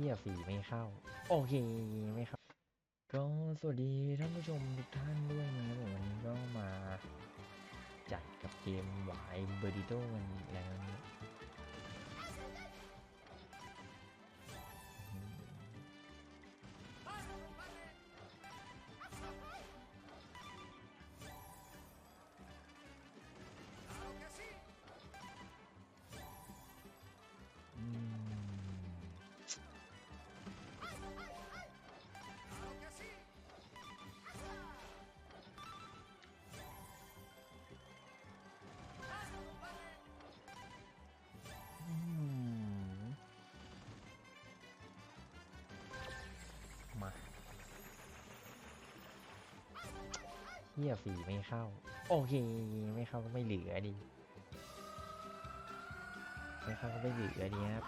ฮียฝีไม่เข้า โอเคไม่เข้า ก็สวัสดีท่านผู้ชมทุกท่านด้วยนะครับผมวันนี้ก็มาจัดกับเกมหวายเบอร์ดิโตกันอีกแล้วนะ เฮียฝีไม่เข้า โอเค ไม่เข้าก็ไม่เหลือดิไม่เข้าก็ไม่เหลือดีครับ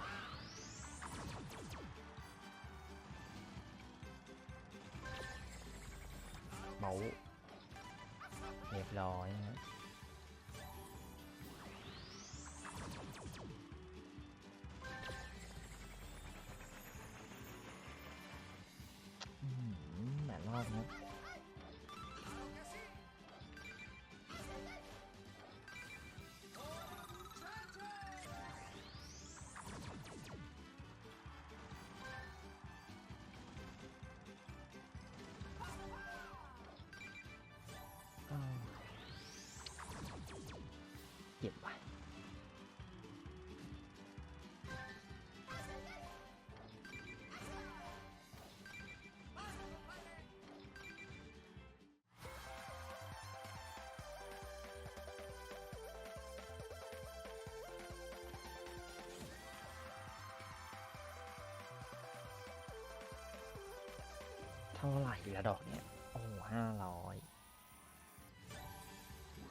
เมาเรียบร้อยนะ เก็บไปเท่าไหร่ละดอกเนี่ย โอ้ห้าร้อย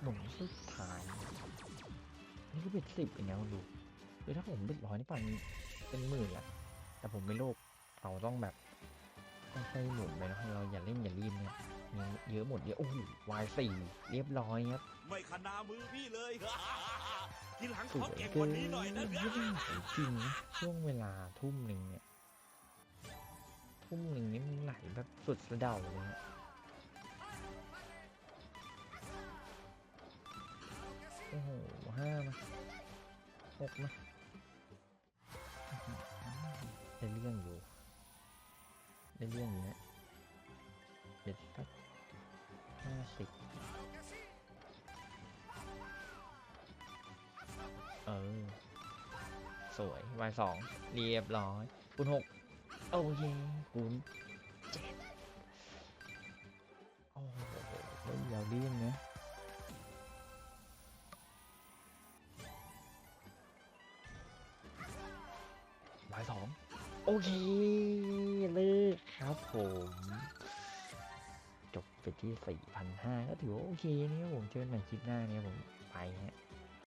หมุนสุดท้าย นี่ก็เป็นสิบเองนะคุณดูคือถ้าผมเป็นร้อยนี่ป่านเป็นหมื่นละแต่ผมไม่โลภเราต้องแบบต้องค่อยๆหมุนไปนะเราอย่าเล่นอย่ารีบเนี่ยมีเยอะหมดเยอะโอ้โหวายสี่เรียบร้อยครับไม่ขนามือพี่เลยทีหลังสขอวยเก่งกเกิว่านนี้หน่อยนะไม่ได้ไหวจริงนะช่วงเวลาทุ่มหนึ่งเนี่ยทุ่มหนึ่งนี่มันไหลแบบสุดสะเดาเลย หกมาได้เรื่องอยู่ได้เรื่องอยู่นะเด็ดสักห้าสิบเออ สวยวายสองเรียบร้อยคูณหกโอเคคูณเจ็ดโอ้โหเฮ้ยเราเรื่องายสองโอเคเลิกครับผม จบไปที่สี่พันห้าก็ถือว่าโอเคเนี่ยผมเจอกันใหม่คลิปหน้าเนี่ยผมไปฮะ